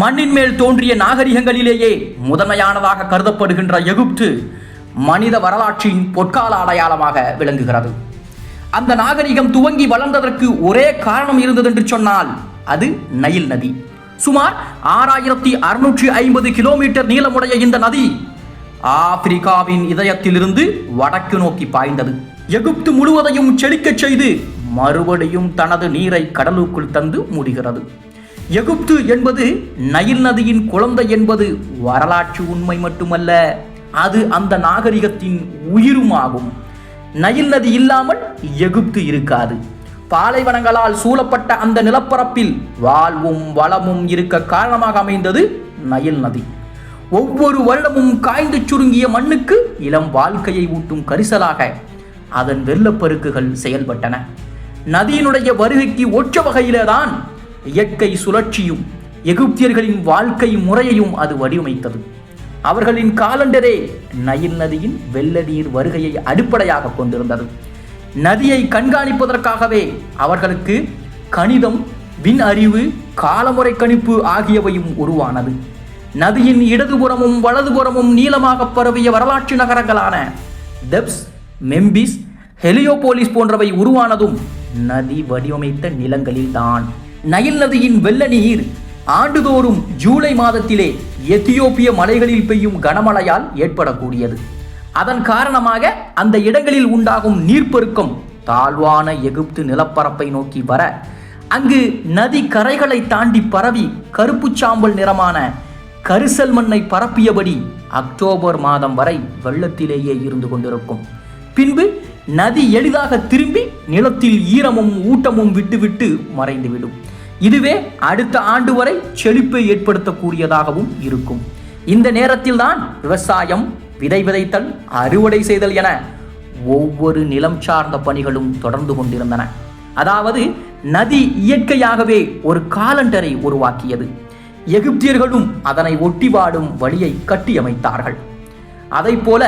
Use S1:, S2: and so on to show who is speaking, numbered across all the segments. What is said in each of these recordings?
S1: மண்ணின் மேல் தோன்றிய நாகரிகங்களிலேயே முதன்மையானதாக கருதப்படுகின்ற எகிப்து மனித வரலாற்றின் பொற்கால அடையாளமாக விளங்குகிறது. அந்த நாகரிகம் துவங்கி வளர்ந்ததற்கு ஒரே காரணம் இருந்தது என்று சொன்னால் அது நைல் நதி. சுமார் ஆறாயிரத்தி அறுநூற்றி ஐம்பது கிலோமீட்டர் நீளமுடைய இந்த நதி ஆப்பிரிக்காவின் இதயத்திலிருந்து வடக்கு நோக்கி பாய்ந்தது. எகிப்து முழுவதையும் செழிக்கச் செய்து மறுபடியும் தனது நீரை கடலுக்குள் தந்து மூடுகிறது. எகிப்து என்பது நைல் நதியின் குழந்தை என்பது வரலாற்று உண்மை மட்டுமல்ல அது அந்த நாகரிகத்தின் உயிருமாகும். நைல் நதி இல்லாமல் எகிப்து இருக்காது. பாலைவனங்களால் சூழப்பட்ட அந்த நிலப்பரப்பில் வாழ்வும் வளமும் இருக்க காரணமாக அமைந்தது நைல் நதி. ஒவ்வொரு வருடமும் காய்ந்து சுருங்கிய மண்ணுக்கு இளம் வாழ்க்கையை ஊட்டும் கரிசலாக அதன் வெள்ளப்பெருக்குகள் செயல்பட்டன. நதியினுடைய வருகைக்கு ஒற்ற வகையில்தான் இயற்கை சுழற்சியும் எகிப்தியர்களின் வாழ்க்கை முறையையும் அது வடிவமைத்தது. அவர்களின் காலண்டரே நயில் நதியின் வெள்ள நீர் வருகையை அடிப்படையாக கொண்டிருந்தது. நதியை கண்காணிப்பதற்காகவே அவர்களுக்கு கணிதம் விண் அறிவு காலமுறை கணிப்பு ஆகியவையும் உருவானது. நதியின் இடதுபுறமும் வலதுபுறமும் நீளமாக பரவிய வரலாற்று நகரங்களான தெப்ஸ் மெம்பிஸ் ஹெலியோபோலிஸ் போன்றவை உருவானதும் நதி வடிவமைத்த நிலங்களில்தான். நயில் நதியின் வெள்ள நீர். ஆண்டுதோறும் ஜூலை மாதத்திலே எத்தியோப்பிய மலைகளில் பெய்யும் கனமழையால் ஏற்படக்கூடியது. அதன் காரணமாக அந்த இடங்களில் உண்டாகும் நீர்ப்பெருக்கம் தாழ்வான எகிப்து நிலப்பரப்பை நோக்கி வர அங்கு நதி கரைகளை தாண்டி பரவி கருப்பு சாம்பல் நிறமான கரிசல் மண்ணை பரப்பியபடி அக்டோபர் மாதம் வரை வெள்ளத்திலேயே இருந்து கொண்டிருக்கும். பின்பு நதி எளிதாக திரும்பி நிலத்தில் ஈரமும் ஊட்டமும் விட்டுவிட்டு மறைந்துவிடும். இதுவே அடுத்த ஆண்டு வரை செழிப்பை ஏற்படுத்தக்கூடியதாகவும் இருக்கும். இந்த நேரத்தில் தான் விவசாயம் விதை விதைத்தல் அறுவடை செய்தல் என ஒவ்வொரு நிலம் சார்ந்த பணிகளும் தொடர்ந்து கொண்டிருந்தன. அதாவது நதி இயற்கையாகவே ஒரு காலண்டரை உருவாக்கியது. எகிப்தியர்களும் அதனை ஒட்டி வாடும் வழியை கட்டியமைத்தார்கள். அதைப் போல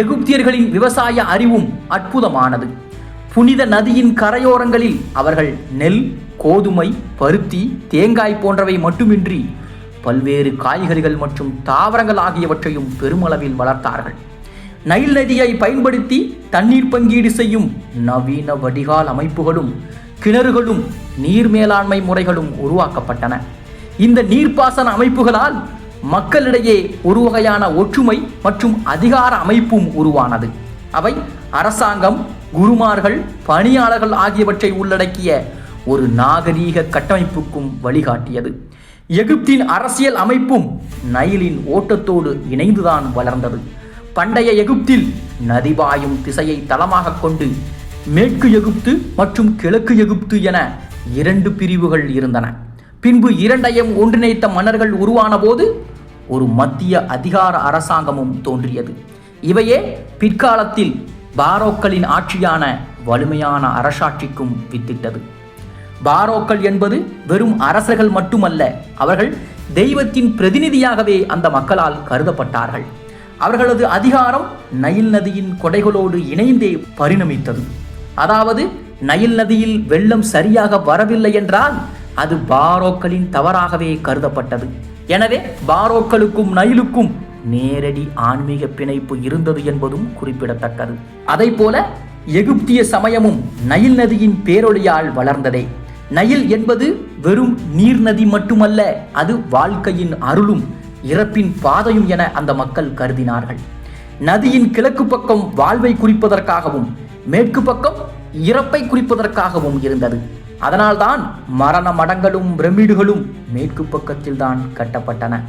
S1: எகிப்தியர்களின் விவசாய அறிவும் அற்புதமானது. புனித நதியின் கரையோரங்களில் அவர்கள் நெல் கோதுமை பருத்தி தேங்காய் போன்றவை மட்டுமின்றி பல்வேறு காய்கறிகள் மற்றும் தாவரங்கள் ஆகியவற்றையும் பெருமளவில் வளர்த்தார்கள். நைல் நதியை பயன்படுத்தி தண்ணீர் பங்கீடு செய்யும் நவீன வடிகால் அமைப்புகளும் கிணறுகளும் நீர் மேலாண்மை முறைகளும் உருவாக்கப்பட்டன. இந்த நீர்ப்பாசன அமைப்புகளால் மக்களிடையே ஒரு வகையான ஒற்றுமை மற்றும் அதிகார அமைப்பும் உருவானது. அவை அரசாங்கம் குருமார்கள் பணியாளர்கள் ஆகியவற்றை உள்ளடக்கிய ஒரு நாகரீக கட்டமைப்புக்கும் வழிகாட்டியது. எகிப்தின் அரசியல் அமைப்பும் நைலின் ஓட்டத்தோடு இணைந்துதான் வளர்ந்தது. பண்டைய எகிப்தில் நதிபாயும் திசையை தளமாக கொண்டு மேற்கு எகிப்து மற்றும் கிழக்கு எகிப்து என இரண்டு பிரிவுகள் இருந்தன. பின்பு இரண்டையும் ஒன்றிணைத்த மன்னர்கள் உருவான போது ஒரு மத்திய அதிகார அரசாங்கமும் தோன்றியது. இவையே பிற்காலத்தில் பாரோக்களின் ஆட்சியான வலிமையான அரசாட்சிக்கும் வித்திட்டது. பாரோக்கள் என்பது வெறும் அரசர்கள் மட்டுமல்ல அவர்கள் தெய்வத்தின் பிரதிநிதியாகவே அந்த மக்களால் கருதப்பட்டார்கள். அவர்களது அதிகாரம் நயில் நதியின் கொடைகளோடு இணைந்தே பரிணமித்தது. அதாவது நயில் நதியில் வெள்ளம் சரியாக வரவில்லை என்றால் அது பாரோக்களின் தவறாகவே கருதப்பட்டது. எனவே பாரோக்களுக்கும் நைலுக்கும் நேரடி ஆன்மீக பிணைப்பு இருந்தது என்பதும் குறிப்பிடத்தக்கது. அதை போல எகிப்திய சமயமும் நைல் நதியின் பேரொழியால் வளர்ந்ததே. நைல் என்பது வெறும் நீர் நதி மட்டுமல்ல அது வாழ்க்கையின் அருளும் இறப்பின் பாதையும் என அந்த மக்கள் கருதினார்கள். நதியின் கிழக்கு பக்கம் வாழ்வை குறிப்பதற்காகவும் மேற்கு பக்கம் இறப்பை குறிப்பதற்காகவும் இருந்தது. அதனால்தான் மரண மடங்களும் பிரமிடுகளும் மேற்கு பக்கத்தில் தான் கட்டப்பட்டன.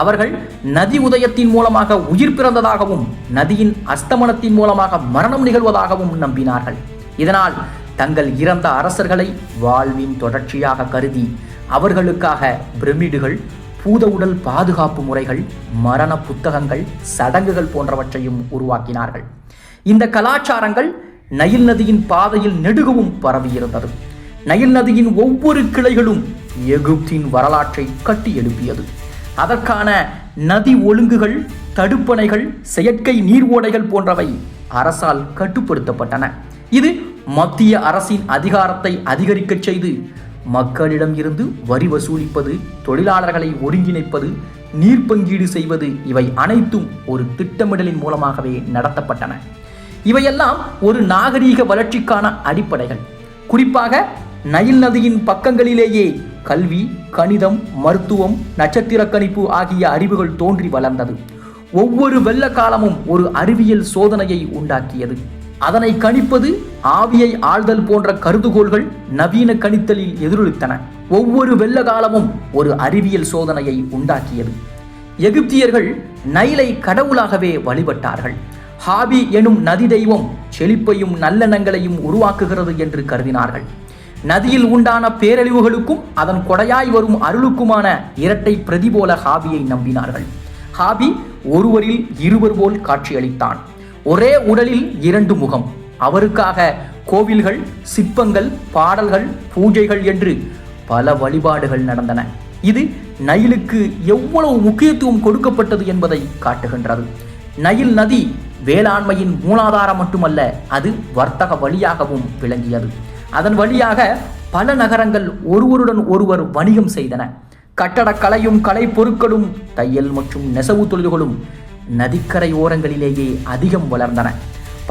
S1: அவர்கள் நதி உதயத்தின் மூலமாக உயிர் பிறந்ததாகவும் நதியின் அஸ்தமனத்தின் மூலமாக மரணம் நிகழ்வதாகவும் நம்பினார்கள். இதனால் தங்கள் இறந்த அரசர்களை வாழ்வின் தொடர்ச்சியாக கருதி அவர்களுக்காக பிரமிடுகள் பூத உடல் பாதுகாப்பு முறைகள் மரண புத்தகங்கள் சடங்குகள் போன்றவற்றையும் உருவாக்கினார்கள். இந்த கலாச்சாரங்கள் நயில் நதியின் பாதையில் நெடுகவும் பரவியிருந்தது. நயில் நதியின் ஒவ்வொரு கிளைகளும் எகிப்தின் வரலாற்றை கட்டி எழுப்பியது. அதற்கான நதி ஒழுங்குகள் தடுப்பணைகள் செயற்கை நீர் ஓடைகள் போன்றவை அரசால் கட்டுப்படுத்தப்பட்டன. இது மத்திய அரசின் அதிகாரத்தை அதிகரிக்கச் செய்து மக்களிடம் இருந்து வரி வசூலிப்பது தொழிலாளர்களை ஒருங்கிணைப்பது நீர் பங்கீடு செய்வது இவை அனைத்தும் ஒரு திட்டமிடலின் மூலமாகவே நடத்தப்பட்டன. இவையெல்லாம் ஒரு நாகரீக வளர்ச்சிக்கான அடிப்படைகள். குறிப்பாக நைல் நதியின் பக்கங்களிலேயே கல்வி கணிதம் மருத்துவம் நட்சத்திர கணிப்பு ஆகிய அறிவுகள் தோன்றி வளர்ந்தது. ஒவ்வொரு வெள்ள காலமும் ஒரு அறிவியல் சோதனையை உண்டாக்கியது. அதனை கணிப்பது ஆவியை ஆழ்தல் போன்ற கருதுகோள்கள் நவீன கணித்தலில் எதிரொலித்தன. ஒவ்வொரு வெள்ள காலமும் ஒரு அறிவியல் சோதனையை உண்டாக்கியது. எகிப்தியர்கள் நைலை கடவுளாகவே வழிபட்டார்கள். ஹாபி எனும் நதி தெய்வம் செழிப்பையும் நல்லெண்ணங்களையும் உருவாக்குகிறது என்று கருதினார்கள். நதியில் உண்டான பேரழிவுகளுக்கும் அதன் கொடையாய் வரும் அருளுக்குமான இரட்டை பிரதி போல ஹாபியை நம்பினார்கள். ஹாபி ஒருவரில் இருவர் போல் காட்சியளித்தான். ஒரே உடலில் இரண்டு முகம். அவருக்காக கோவில்கள் சிற்பங்கள் பாடல்கள் பூஜைகள் என்று பல வழிபாடுகள் நடந்தன. இது நயிலுக்கு எவ்வளவு முக்கியத்துவம் கொடுக்கப்பட்டது என்பதை காட்டுகின்றது. நயில் நதி வேளாண்மையின் மூலாதாரம் மட்டுமல்ல அது வர்த்தக வழியாகவும் விளங்கியது. அதன் வழியாக பல நகரங்கள் ஒருவருடன் ஒருவர் வணிகம் செய்தன. கட்டடக்கலையும் கலை பொருட்களும் தையல் மற்றும் நெசவு தொழில்களும் நதிக்கரை ஓரங்களிலேயே அதிகம் வளர்ந்தன.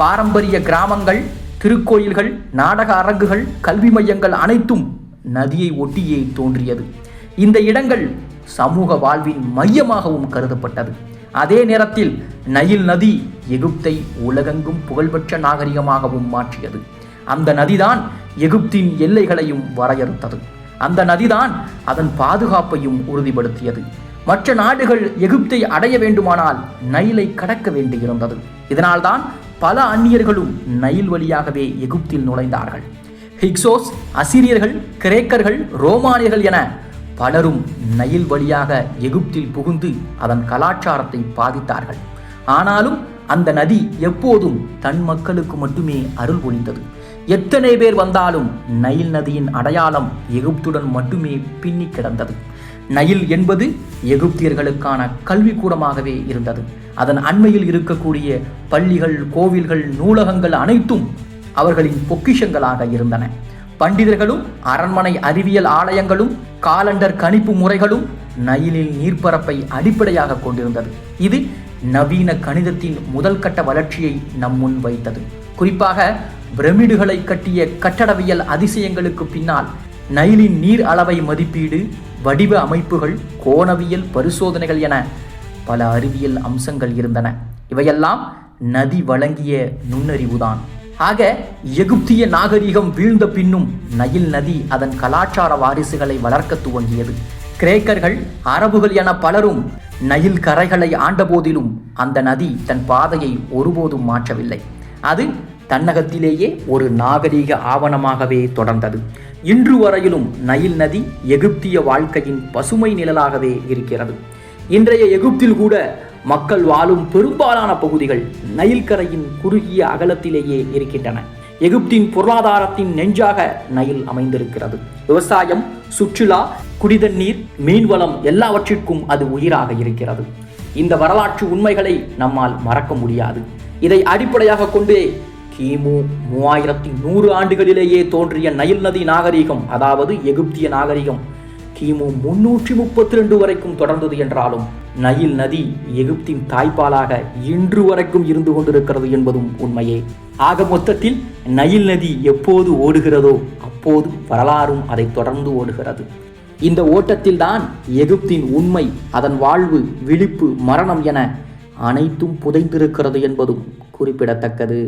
S1: பாரம்பரிய கிராமங்கள் திருக்கோயில்கள் நாடக அரங்குகள் கல்வி மையங்கள் அனைத்தும் நதியை ஒட்டியே தோன்றியது. இந்த இடங்கள் சமூக வாழ்வின் மையமாகவும் கருதப்பட்டது. அதே நேரத்தில் நயில் நதி எகிப்தை உலகெங்கும் புகழ்பெற்ற நாகரிகமாகவும் மாற்றியது. அந்த நதிதான் எகிப்தின் எல்லைகளையும் வரையறுத்தது. அந்த நதிதான் அதன் பாதுகாப்பையும் உறுதிப்படுத்தியது. மற்ற நாடுகள் எகிப்தை அடைய வேண்டுமானால் நைலை கடக்க வேண்டியிருந்தது. இதனால்தான் பல அந்நியர்களும் நைல் வழியாகவே எகிப்தில் நுழைந்தார்கள். ஹிக்ஸோஸ் அசிரியர்கள் கிரேக்கர்கள் ரோமானியர்கள் என பலரும் நைல் வழியாக எகிப்தில் புகுந்து அதன் கலாச்சாரத்தை பாதித்தார்கள். ஆனாலும் அந்த நதி எப்போதும் தன் மக்களுக்கு மட்டுமே அருள் பொழிந்தது எத்தனை பேர் வந்தாலும் நைல் நதியின் அடையாளம் எகிப்துடன் மட்டுமே பின்னி கிடந்தது. நைல் என்பது எகிப்தியர்களுக்கான கல்விக்கூடமாகவே இருந்தது. அதன் அண்மையில் இருக்கக்கூடிய பள்ளிகள் கோவில்கள் நூலகங்கள் அனைத்தும் அவர்களின் பொக்கிஷங்களாக இருந்தன. பண்டிதர்களும் அரண்மனை அறிவியல் ஆலயங்களும் காலண்டர் கணிப்பு முறைகளும் நைலில் நீர்ப்பரப்பை அடிப்படையாக கொண்டிருந்தது. இது நவீன கணிதத்தின் முதல் கட்ட வளர்ச்சியை நம் முன் வைத்தது. குறிப்பாக பிரமிடுகளை கட்டிய கட்டடவியல் அதிசயங்களுக்கு பின்னால் நைலின் நீர் அளவை மதிப்பீடு வடிவ அமைப்புகள் கோணவியல் பரிசோதனைகள் என பல அறிவியல் அம்சங்கள் இருந்தன. இவையெல்லாம் நதி வழங்கிய நுண்ணறிவுதான். ஆக எகிப்திய நாகரிகம் வீழ்ந்த பின்னும் நயில் நதி அதன் கலாச்சார வாரிசுகளை வளர்க்க துவங்கியது. கிரேக்கர்கள் அரபுகள் என பலரும் நயில் கரைகளை ஆண்டபோதிலும் அந்த நதி தன் பாதையை ஒருபோதும் மாற்றவில்லை. அது தன்னகத்திலேயே ஒரு நாகரீக ஆவணமாகவே தொடர்ந்தது. இன்று வரையிலும் நைல் நதி எகிப்திய வாழ்க்கையின் பசுமை நிழலாகவே இருக்கிறது. இன்றைய எகிப்தில் கூட மக்கள் வாழும் பெரும்பாலான பகுதிகள் நைல் கரையின் குறுகிய அகலத்திலேயே இருக்கின்றன. எகிப்தின் பொருளாதாரத்தின் நெஞ்சாக நைல் அமைந்திருக்கிறது. விவசாயம் சுற்றுலா குடிதண்ணீர் மீன்வளம் எல்லாவற்றிற்கும் அது உயிராக இருக்கிறது. இந்த வரலாற்று உண்மைகளை நம்மால் மறக்க முடியாது. இதை அடிப்படையாக கொண்டே கிமு மூவாயிரத்தி நூறு ஆண்டுகளிலேயே தோன்றிய நைல் நதி நாகரிகம் அதாவது எகிப்திய நாகரிகம். கிமு முன்னூற்றி முப்பத்தி ரெண்டு வரைக்கும் தொடர்ந்தது என்றாலும் நைல் நதி எகிப்தின் தாய்ப்பாலாக இன்று வரைக்கும் இருந்து கொண்டிருக்கிறது என்பதும் உண்மையே. ஆக மொத்தத்தில் நைல் நதி எப்போது ஓடுகிறதோ அப்போது வரலாறும் அதை தொடர்ந்து ஓடுகிறது. இந்த ஓட்டத்தில்தான் எகிப்தின் உண்மை அதன் வாழ்வு விழிப்பு மரணம் என அனைத்தும் புதைந்திருக்கிறது என்பதும் குறிப்பிடத்தக்கது.